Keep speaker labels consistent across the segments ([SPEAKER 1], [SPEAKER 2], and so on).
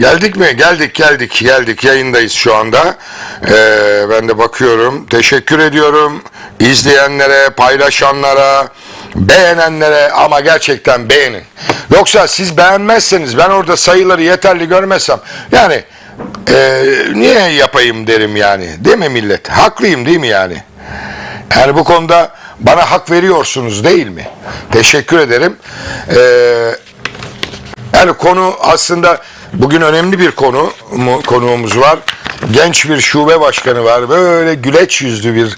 [SPEAKER 1] Geldik mi? Geldik, geldik, geldik. Yayındayız şu anda. Ee, ben de bakıyorum. Teşekkür ediyorum izleyenlere, paylaşanlara, beğenenlere ama gerçekten beğenin. Yoksa siz beğenmezseniz ben orada sayıları yeterli görmezsem yani e, niye yapayım derim yani. Değil mi millet? Haklıyım değil mi yani? Yani bu konuda bana hak veriyorsunuz değil mi? Teşekkür ederim. Eee yani konu aslında bugün önemli bir konu mu- konuğumuz var. Genç bir şube başkanı var. Böyle güleç yüzlü bir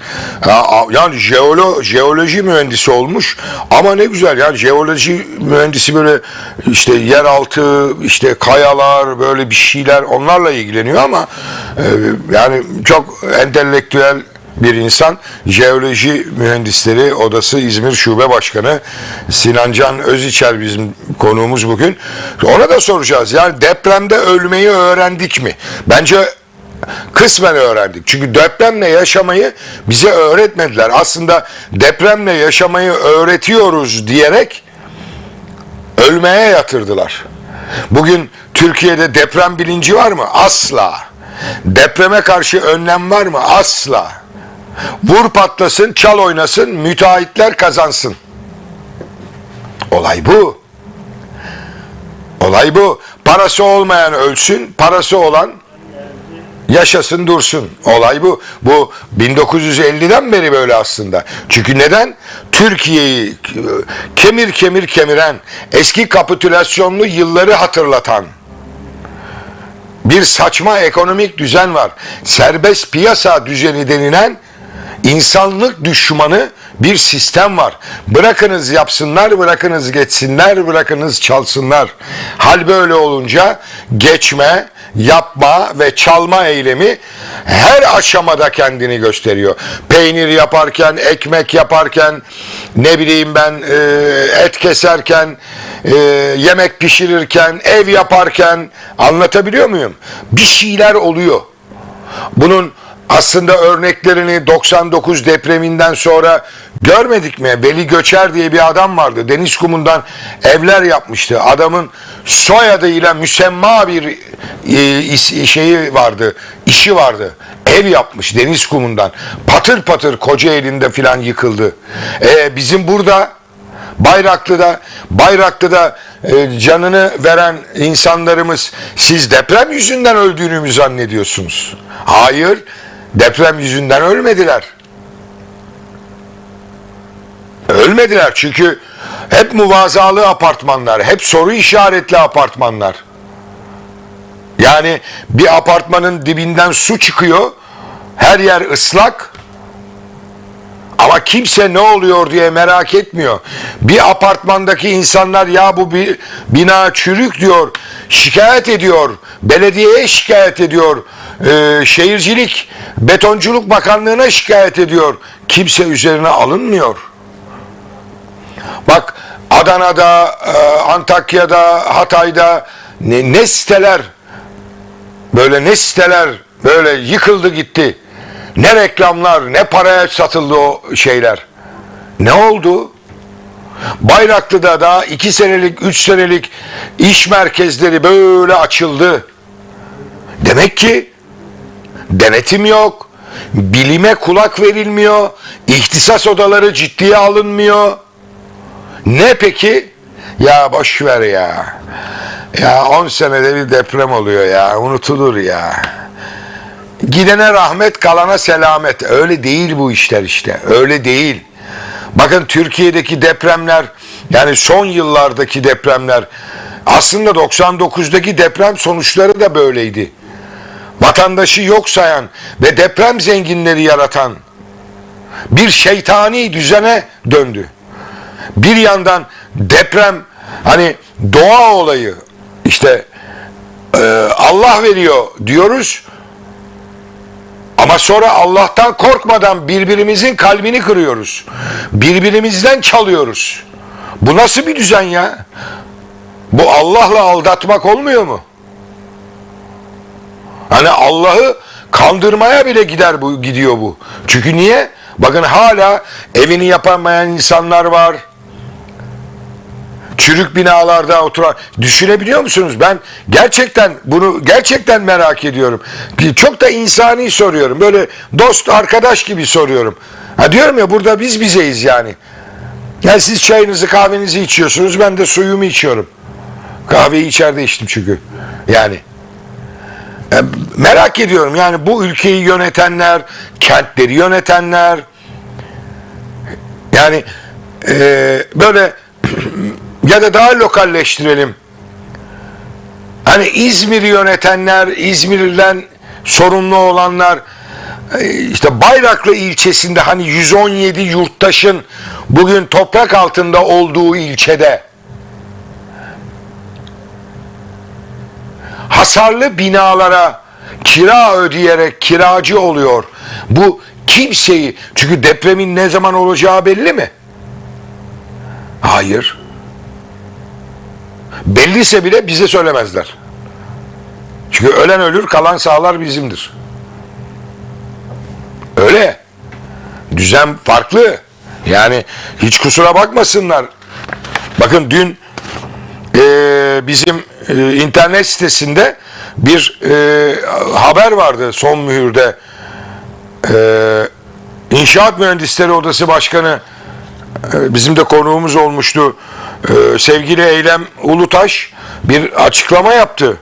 [SPEAKER 1] yani jeolo, jeoloji mühendisi olmuş. Ama ne güzel yani jeoloji mühendisi böyle işte yeraltı, işte kayalar böyle bir şeyler onlarla ilgileniyor ama e, yani çok entelektüel bir insan. Jeoloji Mühendisleri Odası İzmir Şube Başkanı Sinancan Öziçer bizim konuğumuz bugün. Ona da soracağız. Yani depremde ölmeyi öğrendik mi? Bence kısmen öğrendik. Çünkü depremle yaşamayı bize öğretmediler. Aslında depremle yaşamayı öğretiyoruz diyerek ölmeye yatırdılar. Bugün Türkiye'de deprem bilinci var mı? Asla. Depreme karşı önlem var mı? Asla. Vur patlasın, çal oynasın, müteahhitler kazansın. Olay bu. Olay bu. Parası olmayan ölsün, parası olan yaşasın dursun. Olay bu. Bu 1950'den beri böyle aslında. Çünkü neden? Türkiye'yi kemir kemir kemiren, eski kapitülasyonlu yılları hatırlatan bir saçma ekonomik düzen var. Serbest piyasa düzeni denilen insanlık düşmanı bir sistem var. Bırakınız yapsınlar, bırakınız geçsinler, bırakınız çalsınlar. Hal böyle olunca geçme, yapma ve çalma eylemi her aşamada kendini gösteriyor. Peynir yaparken, ekmek yaparken, ne bileyim ben e, et keserken, e, yemek pişirirken, ev yaparken anlatabiliyor muyum? Bir şeyler oluyor. Bunun aslında örneklerini 99 depreminden sonra görmedik mi? Veli Göçer diye bir adam vardı. Deniz kumundan evler yapmıştı. Adamın soyadıyla müsemma bir e, şeyi vardı, işi vardı. Ev yapmış deniz kumundan. Patır patır koca elinde filan yıkıldı. E, bizim burada Bayraklı'da Bayraklı'da e, canını veren insanlarımız siz deprem yüzünden öldüğünü mü zannediyorsunuz? Hayır, deprem yüzünden ölmediler. Ölmediler çünkü hep muvazalı apartmanlar, hep soru işaretli apartmanlar. Yani bir apartmanın dibinden su çıkıyor, her yer ıslak, ama kimse ne oluyor diye merak etmiyor. Bir apartmandaki insanlar ya bu bir bina çürük diyor, şikayet ediyor, belediyeye şikayet ediyor, e, şehircilik, betonculuk bakanlığına şikayet ediyor. Kimse üzerine alınmıyor. Bak Adana'da, e, Antakya'da, Hatay'da ne, ne siteler, böyle ne siteler böyle yıkıldı gitti. Ne reklamlar, ne paraya satıldı o şeyler. Ne oldu? Bayraklı'da da iki senelik, üç senelik iş merkezleri böyle açıldı. Demek ki denetim yok, bilime kulak verilmiyor, ihtisas odaları ciddiye alınmıyor. Ne peki? Ya boş ver ya. Ya 10 senede bir deprem oluyor ya, unutulur ya. Gidene rahmet kalana selamet. Öyle değil bu işler işte. Öyle değil. Bakın Türkiye'deki depremler yani son yıllardaki depremler aslında 99'daki deprem sonuçları da böyleydi. Vatandaşı yok sayan ve deprem zenginleri yaratan bir şeytani düzene döndü. Bir yandan deprem hani doğa olayı işte e, Allah veriyor diyoruz. Ama sonra Allah'tan korkmadan birbirimizin kalbini kırıyoruz. Birbirimizden çalıyoruz. Bu nasıl bir düzen ya? Bu Allah'la aldatmak olmuyor mu? Hani Allah'ı kandırmaya bile gider bu gidiyor bu. Çünkü niye? Bakın hala evini yapamayan insanlar var. Çürük binalarda oturan düşünebiliyor musunuz? Ben gerçekten bunu gerçekten merak ediyorum. Çok da insani soruyorum. Böyle dost arkadaş gibi soruyorum. Ha diyorum ya burada biz bizeyiz yani. Yani siz çayınızı kahvenizi içiyorsunuz ben de suyumu içiyorum. Kahveyi içeride içtim çünkü. Yani. Merak ediyorum yani bu ülkeyi yönetenler, kentleri yönetenler yani e, böyle ya da daha lokalleştirelim. Hani İzmir'i yönetenler, İzmir'den sorumlu olanlar e, işte Bayraklı ilçesinde hani 117 yurttaşın bugün toprak altında olduğu ilçede hasarlı binalara kira ödeyerek kiracı oluyor. Bu kimseyi çünkü depremin ne zaman olacağı belli mi? Hayır. Belliyse bile bize söylemezler. Çünkü ölen ölür, kalan sağlar bizimdir. Öyle. Düzen farklı. Yani hiç kusura bakmasınlar. Bakın dün e, bizim e, internet sitesinde bir e, haber vardı son mühürde. E, İnşaat Mühendisleri Odası Başkanı e, bizim de konuğumuz olmuştu. E, sevgili Eylem Ulutaş bir açıklama yaptı.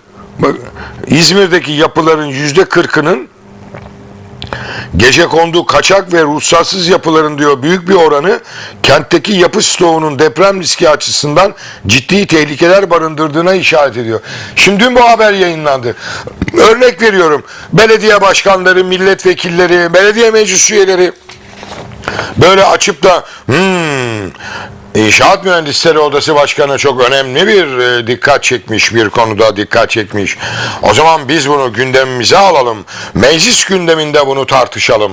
[SPEAKER 1] İzmir'deki yapıların yüzde kırkının gece kondu kaçak ve ruhsatsız yapıların diyor büyük bir oranı kentteki yapı stoğunun deprem riski açısından ciddi tehlikeler barındırdığına işaret ediyor. Şimdi dün bu haber yayınlandı. Örnek veriyorum. Belediye başkanları, milletvekilleri, belediye meclis üyeleri böyle açıp da hmm, İnşaat Mühendisleri Odası Başkanı çok önemli bir e, dikkat çekmiş bir konuda dikkat çekmiş. O zaman biz bunu gündemimize alalım. Meclis gündeminde bunu tartışalım.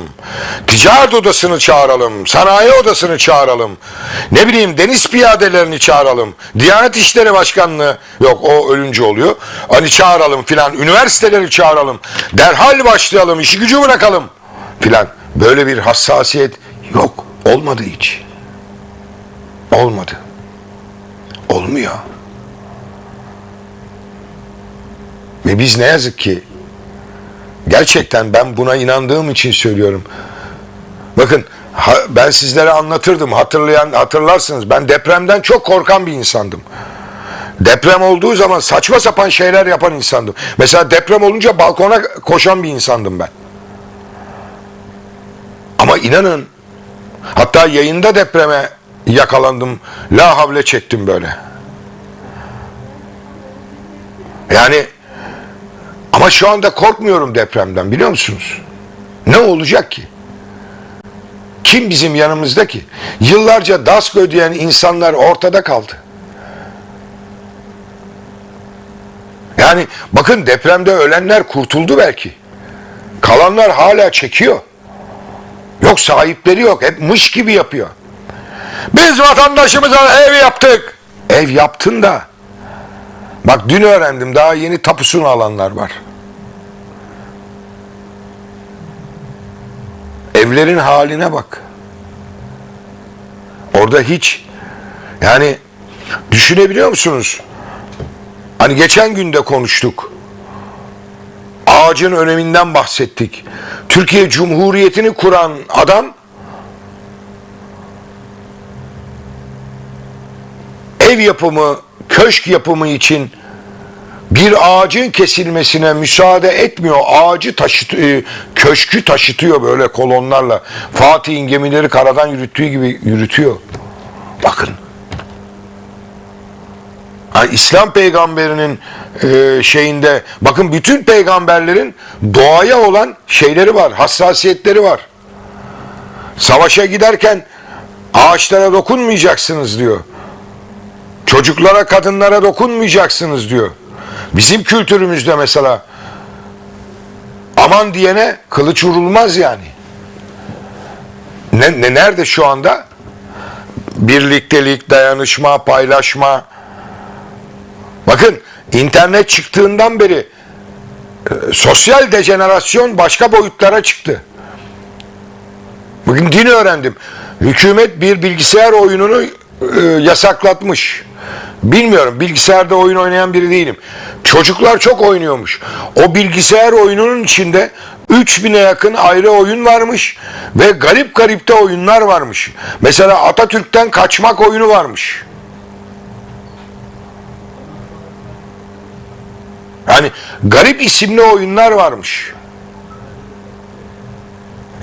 [SPEAKER 1] Ticaret odasını çağıralım. Sanayi odasını çağıralım. Ne bileyim deniz piyadelerini çağıralım. Diyanet İşleri Başkanlığı yok o ölünce oluyor. Hani çağıralım filan. Üniversiteleri çağıralım. Derhal başlayalım. işi gücü bırakalım filan. Böyle bir hassasiyet yok. Olmadı hiç. Olmadı. Olmuyor. Ve biz ne yazık ki gerçekten ben buna inandığım için söylüyorum. Bakın ben sizlere anlatırdım hatırlayan hatırlarsınız ben depremden çok korkan bir insandım. Deprem olduğu zaman saçma sapan şeyler yapan insandım. Mesela deprem olunca balkona koşan bir insandım ben. Ama inanın hatta yayında depreme yakalandım. La havle çektim böyle. Yani ama şu anda korkmuyorum depremden biliyor musunuz? Ne olacak ki? Kim bizim yanımızda ki? Yıllarca DASK ödeyen insanlar ortada kaldı. Yani bakın depremde ölenler kurtuldu belki. Kalanlar hala çekiyor. Yok sahipleri yok. Hep mış gibi yapıyor. Biz vatandaşımıza ev yaptık. Ev yaptın da. Bak dün öğrendim daha yeni tapusunu alanlar var. Evlerin haline bak. Orada hiç yani düşünebiliyor musunuz? Hani geçen günde konuştuk. Ağacın öneminden bahsettik. Türkiye Cumhuriyeti'ni kuran adam ev yapımı, köşk yapımı için bir ağacın kesilmesine müsaade etmiyor. Ağacı taşıt, e, köşkü taşıtıyor böyle kolonlarla. Fatih'in gemileri karadan yürüttüğü gibi yürütüyor. Bakın. Yani İslam peygamberinin e, şeyinde bakın bütün peygamberlerin doğaya olan şeyleri var, hassasiyetleri var. Savaşa giderken ağaçlara dokunmayacaksınız diyor. Çocuklara, kadınlara dokunmayacaksınız diyor. Bizim kültürümüzde mesela aman diyene kılıç vurulmaz yani. Ne, ne nerede şu anda? Birliktelik, dayanışma, paylaşma. Bakın internet çıktığından beri e, sosyal dejenerasyon başka boyutlara çıktı. Bugün din öğrendim. Hükümet bir bilgisayar oyununu e, yasaklatmış. Bilmiyorum bilgisayarda oyun oynayan biri değilim. Çocuklar çok oynuyormuş. O bilgisayar oyununun içinde 3000'e yakın ayrı oyun varmış ve garip garip de oyunlar varmış. Mesela Atatürk'ten kaçmak oyunu varmış. Yani garip isimli oyunlar varmış.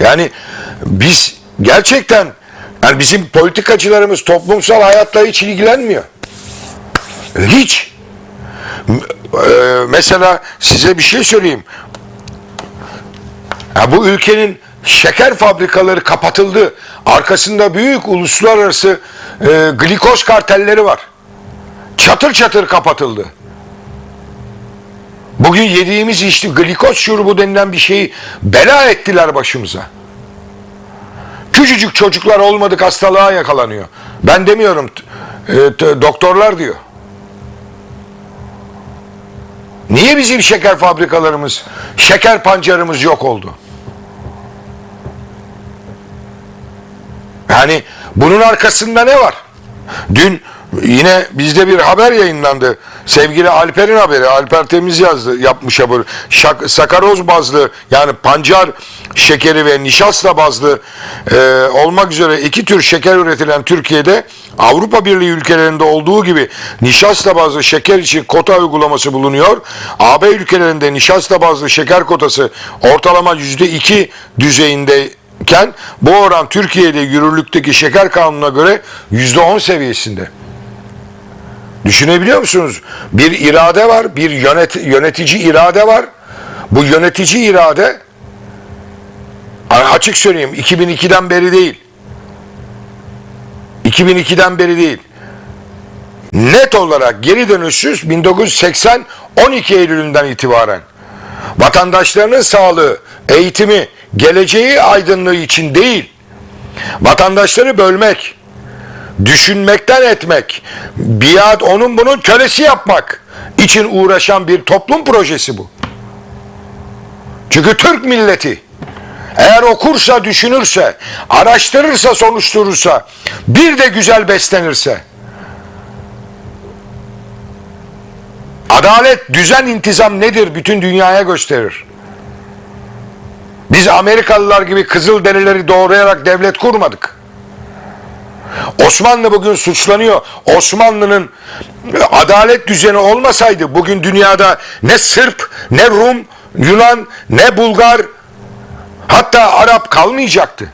[SPEAKER 1] Yani biz gerçekten yani bizim politikacılarımız toplumsal hayatla hiç ilgilenmiyor. Hiç. E, Mesela size bir şey söyleyeyim. Ya bu ülkenin şeker fabrikaları kapatıldı. Arkasında büyük uluslararası e, glikoz kartelleri var. Çatır çatır kapatıldı. Bugün yediğimiz işte glikoz şurubu denilen bir şeyi bela ettiler başımıza. Küçücük çocuklar olmadık hastalığa yakalanıyor. Ben demiyorum, e, doktorlar diyor. Niye bizim şeker fabrikalarımız, şeker pancarımız yok oldu? Yani bunun arkasında ne var? Dün yine bizde bir haber yayınlandı. Sevgili Alper'in haberi. Alper Temiz yazdı, yapmış haber. Şak, sakaroz bazlı yani pancar şekeri ve nişasta bazlı e, olmak üzere iki tür şeker üretilen Türkiye'de Avrupa Birliği ülkelerinde olduğu gibi nişasta bazlı şeker için kota uygulaması bulunuyor. AB ülkelerinde nişasta bazlı şeker kotası ortalama %2 düzeyinde iken bu oran Türkiye'de yürürlükteki şeker kanununa göre %10 seviyesinde. Düşünebiliyor musunuz? Bir irade var, bir yönet, yönetici irade var. Bu yönetici irade açık söyleyeyim 2002'den beri değil. 2002'den beri değil. Net olarak geri dönüşsüz 1980 12 Eylül'ünden itibaren vatandaşlarının sağlığı, eğitimi, geleceği aydınlığı için değil, vatandaşları bölmek, düşünmekten etmek, biat onun bunun kölesi yapmak için uğraşan bir toplum projesi bu. Çünkü Türk milleti eğer okursa, düşünürse, araştırırsa, soruşturursa, bir de güzel beslenirse, adalet, düzen, intizam nedir bütün dünyaya gösterir. Biz Amerikalılar gibi kızıl derileri doğrayarak devlet kurmadık. Osmanlı bugün suçlanıyor. Osmanlı'nın adalet düzeni olmasaydı bugün dünyada ne Sırp, ne Rum, Yunan, ne Bulgar hatta Arap kalmayacaktı.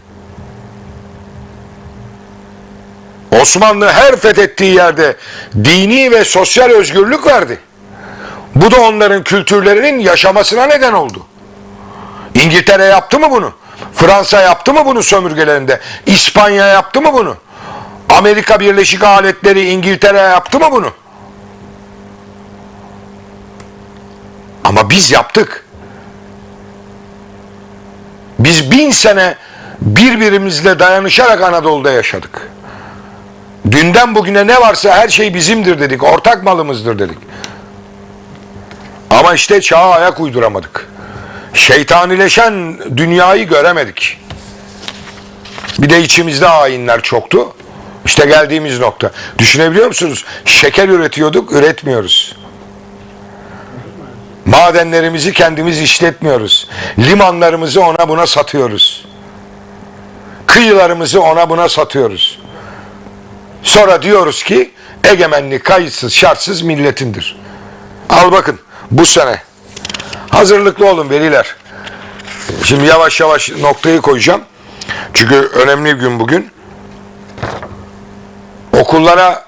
[SPEAKER 1] Osmanlı her fethettiği yerde dini ve sosyal özgürlük verdi. Bu da onların kültürlerinin yaşamasına neden oldu. İngiltere yaptı mı bunu? Fransa yaptı mı bunu sömürgelerinde? İspanya yaptı mı bunu? Amerika Birleşik Aletleri İngiltere yaptı mı bunu? Ama biz yaptık. Biz bin sene birbirimizle dayanışarak Anadolu'da yaşadık. Dünden bugüne ne varsa her şey bizimdir dedik. Ortak malımızdır dedik. Ama işte çağa ayak uyduramadık. Şeytanileşen dünyayı göremedik. Bir de içimizde hainler çoktu. İşte geldiğimiz nokta. Düşünebiliyor musunuz? Şeker üretiyorduk, üretmiyoruz. Madenlerimizi kendimiz işletmiyoruz. Limanlarımızı ona buna satıyoruz. Kıyılarımızı ona buna satıyoruz. Sonra diyoruz ki egemenlik kayıtsız şartsız milletindir. Al bakın bu sene hazırlıklı olun veliler. Şimdi yavaş yavaş noktayı koyacağım. Çünkü önemli bir gün bugün. Okullara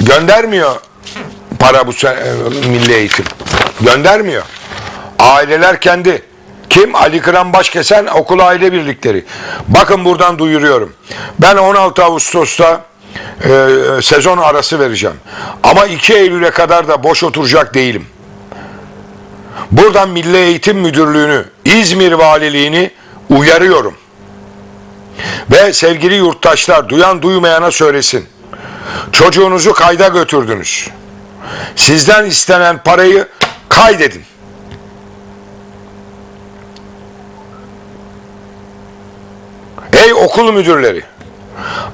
[SPEAKER 1] göndermiyor para bu e, milli eğitim. Göndermiyor. Aileler kendi. Kim? Ali Kıran Başkesen Okul Aile Birlikleri. Bakın buradan duyuruyorum. Ben 16 Ağustos'ta e, sezon arası vereceğim. Ama 2 Eylül'e kadar da boş oturacak değilim. Buradan Milli Eğitim Müdürlüğü'nü, İzmir Valiliğini uyarıyorum. Ve sevgili yurttaşlar duyan duymayana söylesin. Çocuğunuzu kayda götürdünüz. Sizden istenen parayı kaydedin. Ey okul müdürleri!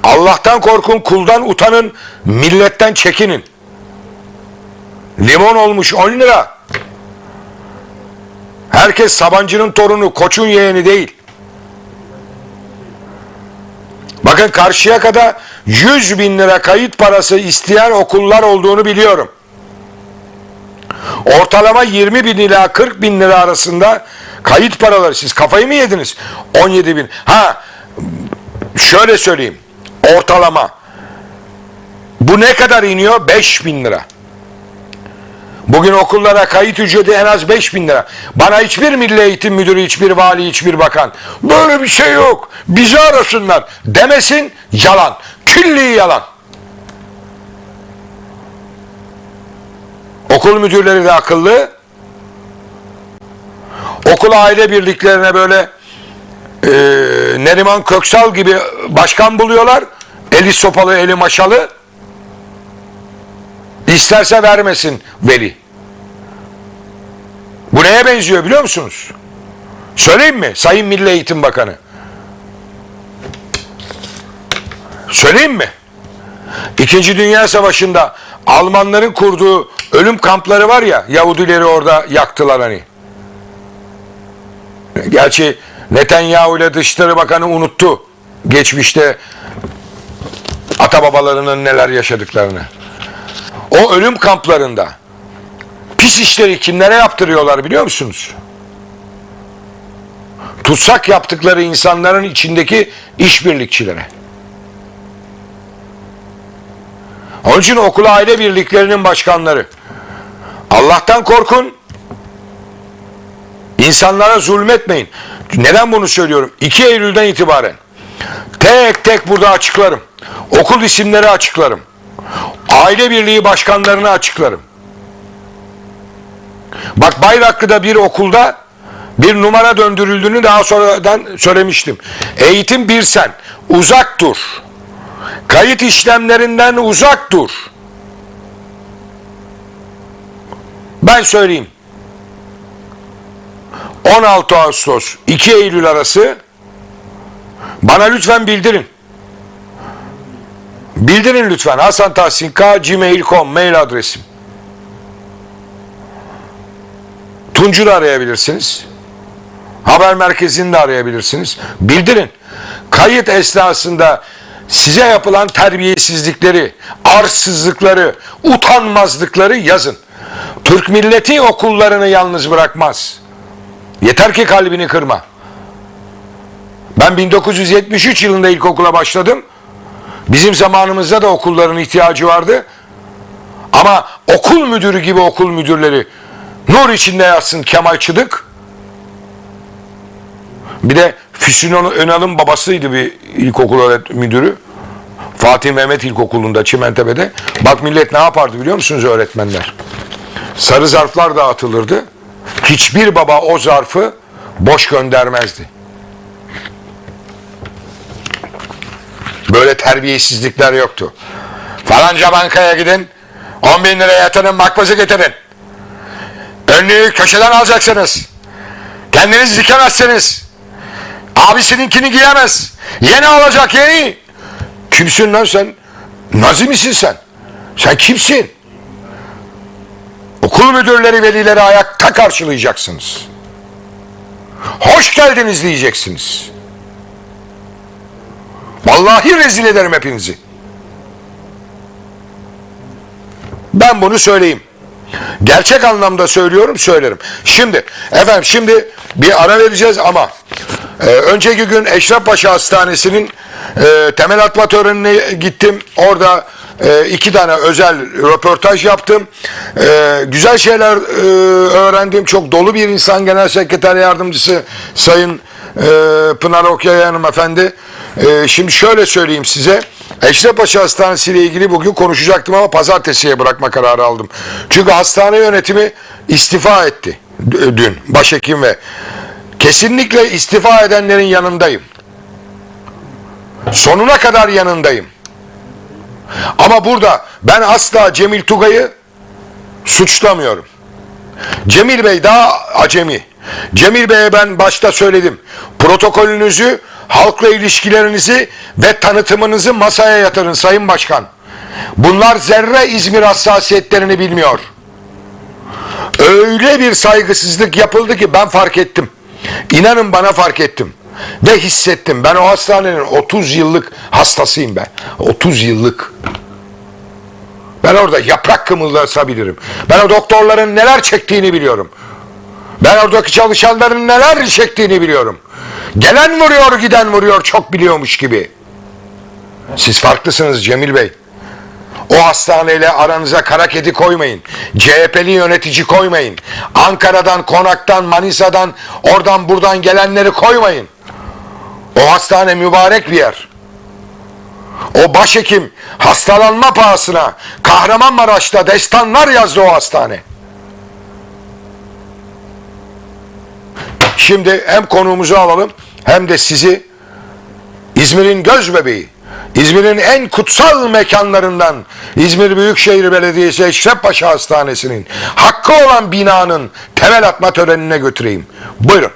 [SPEAKER 1] Allah'tan korkun, kuldan utanın, milletten çekinin. Limon olmuş 10 lira. Herkes Sabancı'nın torunu, Koç'un yeğeni değil. Bakın Karşıyaka'da 100 bin lira kayıt parası isteyen okullar olduğunu biliyorum. Ortalama 20 bin ila 40 bin lira arasında kayıt paraları. Siz kafayı mı yediniz? 17 bin. Ha şöyle söyleyeyim. Ortalama. Bu ne kadar iniyor? 5 bin lira. Bugün okullara kayıt ücreti en az 5 bin lira. Bana hiçbir milli eğitim müdürü, hiçbir vali, hiçbir bakan böyle bir şey yok. Bizi arasınlar demesin yalan. Külli yalan. Okul müdürleri de akıllı. Okul aile birliklerine böyle e, Neriman Köksal gibi başkan buluyorlar. Eli sopalı, eli maşalı. İsterse vermesin veli. Bu neye benziyor biliyor musunuz? Söyleyeyim mi? Sayın Milli Eğitim Bakanı. Söyleyeyim mi? İkinci Dünya Savaşı'nda Almanların kurduğu ölüm kampları var ya, Yahudileri orada yaktılar hani. Gerçi Netanyahu ile Dışişleri Bakanı unuttu geçmişte ata babalarının neler yaşadıklarını. O ölüm kamplarında pis işleri kimlere yaptırıyorlar biliyor musunuz? Tutsak yaptıkları insanların içindeki işbirlikçilere. Onun için okul aile birliklerinin başkanları Allah'tan korkun. İnsanlara zulmetmeyin. Neden bunu söylüyorum? 2 Eylül'den itibaren tek tek burada açıklarım. Okul isimleri açıklarım. Aile birliği başkanlarını açıklarım. Bak Bayraklı'da bir okulda bir numara döndürüldüğünü daha sonradan söylemiştim. Eğitim bir sen. Uzak dur. Kayıt işlemlerinden uzak dur. Ben söyleyeyim. 16 Ağustos 2 Eylül arası bana lütfen bildirin. Bildirin lütfen. Hasan Tahsin K gmail.com mail adresim. Tuncu arayabilirsiniz. Haber merkezini de arayabilirsiniz. Bildirin. Kayıt esnasında size yapılan terbiyesizlikleri, arsızlıkları, utanmazlıkları yazın. Türk milleti okullarını yalnız bırakmaz. Yeter ki kalbini kırma. Ben 1973 yılında ilkokula başladım. Bizim zamanımızda da okulların ihtiyacı vardı. Ama okul müdürü gibi okul müdürleri nur içinde yatsın Kemal Çıdık. Bir de Füsun Önal'ın babasıydı bir ilkokul müdürü. Fatih Mehmet İlkokulu'nda Çimentepe'de. Bak millet ne yapardı biliyor musunuz öğretmenler? Sarı zarflar dağıtılırdı. Hiçbir baba o zarfı boş göndermezdi. Böyle terbiyesizlikler yoktu. Falanca bankaya gidin, 10 bin liraya yatırın, makbazı getirin. Önlüğü köşeden alacaksınız. Kendiniz dikemezsiniz. Abisininkini giyemez. Yeni olacak yeni. Kimsin lan sen? Nazi misin sen? Sen kimsin? Okul müdürleri, velileri ayakta karşılayacaksınız. Hoş geldiniz diyeceksiniz. Vallahi rezil ederim hepinizi. Ben bunu söyleyeyim. Gerçek anlamda söylüyorum, söylerim. Şimdi, efendim şimdi bir ara vereceğiz ama e, önceki gün Eşref Paşa Hastanesi'nin e, temel atma törenine gittim. Orada e, iki tane özel röportaj yaptım. E, güzel şeyler e, öğrendim. Çok dolu bir insan Genel Sekreter Yardımcısı Sayın e, Pınar Okyay Hanımefendi. E, şimdi şöyle söyleyeyim size. Eşref Paşa Hastanesi ile ilgili bugün konuşacaktım ama pazartesiye bırakma kararı aldım. Çünkü hastane yönetimi istifa etti dün başhekim ve kesinlikle istifa edenlerin yanındayım. Sonuna kadar yanındayım. Ama burada ben asla Cemil Tugay'ı suçlamıyorum. Cemil Bey daha acemi. Cemil Bey'e ben başta söyledim. Protokolünüzü, halkla ilişkilerinizi ve tanıtımınızı masaya yatırın Sayın Başkan. Bunlar zerre İzmir hassasiyetlerini bilmiyor. Öyle bir saygısızlık yapıldı ki ben fark ettim. İnanın bana fark ettim. Ve hissettim. Ben o hastanenin 30 yıllık hastasıyım ben. 30 yıllık. Ben orada yaprak kımıldasabilirim. Ben o doktorların neler çektiğini biliyorum. Ben oradaki çalışanların neler çektiğini biliyorum. Gelen vuruyor, giden vuruyor çok biliyormuş gibi. Siz farklısınız Cemil Bey. O hastaneyle aranıza kara kedi koymayın. CHP'li yönetici koymayın. Ankara'dan, Konak'tan, Manisa'dan, oradan buradan gelenleri koymayın. O hastane mübarek bir yer. O başhekim hastalanma pahasına Kahramanmaraş'ta destanlar yazdı o hastane. Şimdi hem konuğumuzu alalım hem de sizi İzmir'in göz bebeği, İzmir'in en kutsal mekanlarından İzmir Büyükşehir Belediyesi Eşrefpaşa Hastanesi'nin hakkı olan binanın temel atma törenine götüreyim. Buyurun.